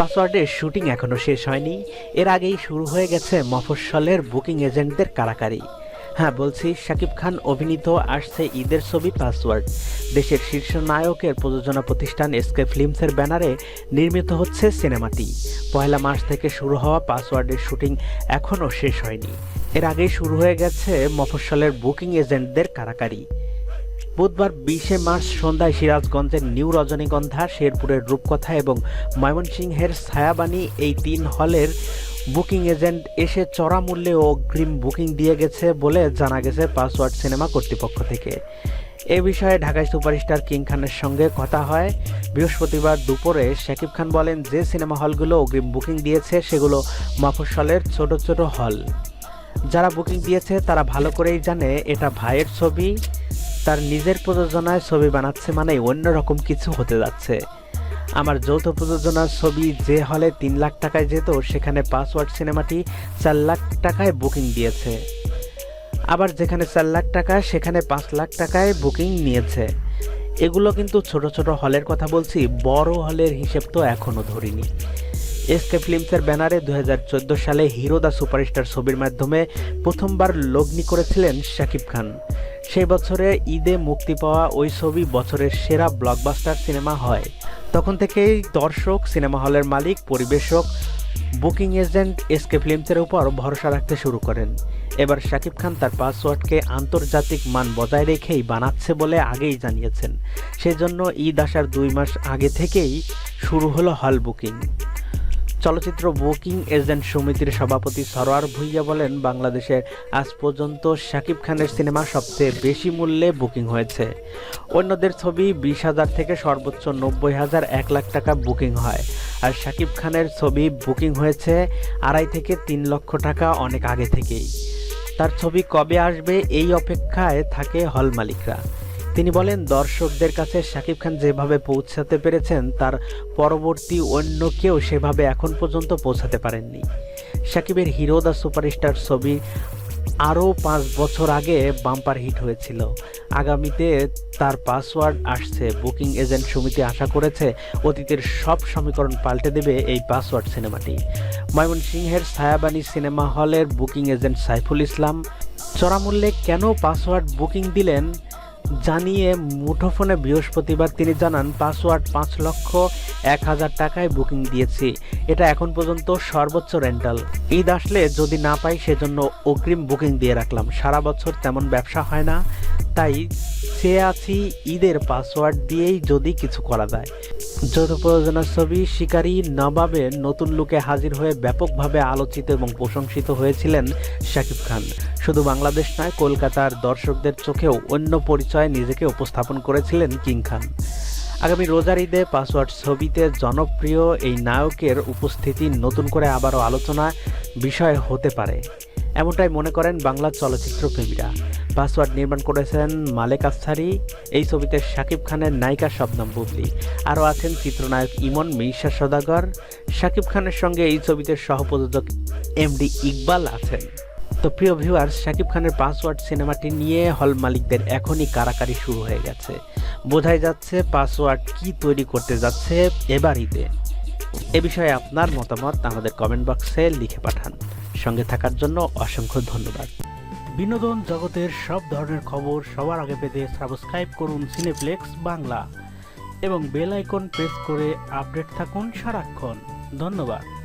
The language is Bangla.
পাসওয়ার্ডের শুটিং এখনও শেষ হয়নি। এর আগেই শুরু হয়ে গেছে মফস্বলের বুকিং এজেন্টদের কারাকারি। হ্যাঁ বলছি, শাকিব খান অভিনীত আসছে ঈদের ছবি পাসওয়ার্ড। দেশের শীর্ষ নায়কের প্রযোজনা প্রতিষ্ঠান এসকে ফিল্মসের ব্যানারে নির্মিত হচ্ছে সিনেমাটি। পয়লা মাস থেকে শুরু হওয়া পাসওয়ার্ডের শুটিং এখনও শেষ হয়নি। এর আগেই শুরু হয়ে গেছে মফস্বলের বুকিং এজেন্টদের কারাকারি। বুধবার বিশে মার্চ সন্ধ্যায় সিরাজগঞ্জের নিউ রজনীগন্ধা, শেরপুরের রূপকথা এবং ময়মনসিংহের ছায়াবাণী এই তিন হলের বুকিং এজেন্ট এসে চড়া মূল্যে অগ্রিম বুকিং দিয়ে গেছে বলে জানা গেছে পাসওয়ার্ড সিনেমা কর্তৃপক্ষ থেকে। এ বিষয়ে ঢাকায় সুপারস্টার কিং খানের সঙ্গে কথা হয়। বৃহস্পতিবার দুপুরে শাকিব খান বলেন, যে সিনেমা হলগুলো অগ্রিম বুকিং দিয়েছে, সেগুলো মফস্বলের ছোট ছোট হল। যারা বুকিং দিয়েছে, তারা ভালো করেই জানে, এটা ভাইয়ের ছবি। তার নিজের প্রযোজনায় ছবি বানাচ্ছে মানে অন্যরকম কিছু হতে যাচ্ছে। আমার যৌথ প্রযোজনার ছবি যে হলে তিন লাখ টাকায় যেত, সেখানে পাসওয়ার্ড সিনেমাটি চার লাখ টাকায় বুকিং দিয়েছে। আবার যেখানে চার লাখ টাকা সেখানে পাঁচ লাখ টাকায় বুকিং নিয়েছে। এগুলো কিন্তু ছোট ছোট হলের কথা বলছি, বড় হলের হিসেব তো এখনও ধরিনি। এসকে ফিল্মসের ব্যানারে দু হাজার চোদ্দ সালে হিরো দ্য সুপারস্টার ছবির মাধ্যমে প্রথমবার লগ্নি করেছিলেন শাকিব খান। সেই বছরে ঈদে মুক্তি পাওয়া ওই ছবি বছরের সেরা ব্লকবাস্টার সিনেমা হয়। তখন থেকেই দর্শক সিনেমা হলের মালিক, পরিবেশক বুকিং এজেন্ট এসকে ফিল্মসের উপর ভরসা রাখতে শুরু করেন। এবার শাকিব খান তার পাসওয়ার্ডকে আন্তর্জাতিক মান বজায় রেখেই বানাচ্ছে বলে আগেই জানিয়েছেন। সেজন্য ঈদ আসার দুই মাস আগে থেকেই শুরু হলো হল বুকিং চলচ্চিত্র বুকিং এজেন্ট সমিতির সভাপতি সরোয়ার ভুইয়া বলেন বাংলাদেশের আজ পর্যন্ত শাকিব খানের সিনেমা সবচেয়ে বেশি মূল্যে বুকিং হয়েছে। অন্যদের ছবি বিশ হাজার থেকে সর্বোচ্চ নব্বই হাজার এক লাখ টাকা বুকিং হয়। আর শাকিব খানের ছবি বুকিং হয়েছে আড়াই থেকে তিন লক্ষ টাকা অনেক আগে থেকেই। তার ছবি কবে আসবে এই অপেক্ষায় থাকে হল মালিকরা। তিনি বলেন, দর্শকদের কাছে শাকিব খান যেভাবে পৌঁছাতে পেরেছেন, তার পরবর্তী অন্য কেউ সেভাবে এখন পর্যন্ত পৌঁছাতে পারেননি। শাকিবের হিরো দ্য সুপারস্টার ছবি আরও পাঁচ বছর আগে বাম্পার হিট হয়েছিল। আগামীতে তার পাসওয়ার্ড আসছে। বুকিং এজেন্ট সমিতি আশা করেছে, অতীতের সব সমীকরণ পাল্টে দেবে এই পাসওয়ার্ড সিনেমাটি। ময়মনসিংহের ছায়াবাণী সিনেমা হলের বুকিং এজেন্ট সাইফুল ইসলাম চড়ামূল্যে কেন পাসওয়ার্ড বুকিং দিলেন? জানিয়ে মুঠোফোনে বৃহস্পতিবার তিনি জানান, পাসওয়ার্ড পাঁচ লক্ষ এক হাজার টাকায় বুকিং দিয়েছি। এটা এখন পর্যন্ত সর্বোচ্চ রেন্টাল। ঈদ আসলে যদি না পাই সেজন্য অগ্রিম বুকিং দিয়ে রাখলাম। সারা বছর তেমন ব্যবসা হয় না, তাই সে আছি ঈদের পাসওয়ার্ড দিয়েই যদি কিছু করা যায়। যৌথ প্রযোজনার ছবি শিকারী নবাবে নতুন লুকে হাজির হয়ে ব্যাপকভাবে আলোচিত এবং প্রশংসিত হয়েছিলেন শাকিব খান। শুধু বাংলাদেশ নয়, কলকাতার দর্শকদের চোখেও অন্য পরিচয়ে নিজেকে উপস্থাপন করেছিলেন কিং খান। আগামী রোজার ঈদে পাসওয়ার্ড ছবিতে জনপ্রিয় এই নায়কের উপস্থিতি নতুন করে আবারও আলোচনা বিষয় হতে পারে। এমনটাই মনে করেন বাংলা চলচ্চিত্র প্রেমীরা। পাসওয়ার্ড নির্মাণ করেছেন মালেক আফসারি। এই ছবিতে শাকিব খানের নায়িকা শবনম বুবলি আরও আছেন চিত্রনায়ক ইমন মিশা সদাগর। শাকিব খানের সঙ্গে এই ছবিতে সহপ্রযোজক এমডি ইকবাল আছেন। তো প্রিয় ভিউয়ার্স, শাকিব খানের পাসওয়ার্ড সিনেমাটি নিয়ে হল মালিকদের এখনই কারাকারি শুরু হয়ে গেছে। বোঝাই যাচ্ছে পাসওয়ার্ড কি তৈরি করতে যাচ্ছে এবার ঈদে। এ বিষয়ে আপনার মতামত আমাদের কমেন্ট বক্সে লিখে পাঠান। সঙ্গে থাকার জন্য অসংখ্য ধন্যবাদ। বিনোদন জগতের সব ধরনের খবর সবার আগে পেতে সাবস্ক্রাইব করুন সিনেপ্লেক্স বাংলা এবং বেল আইকন প্রেস করে আপডেট থাকুন সারাক্ষণ। ধন্যবাদ।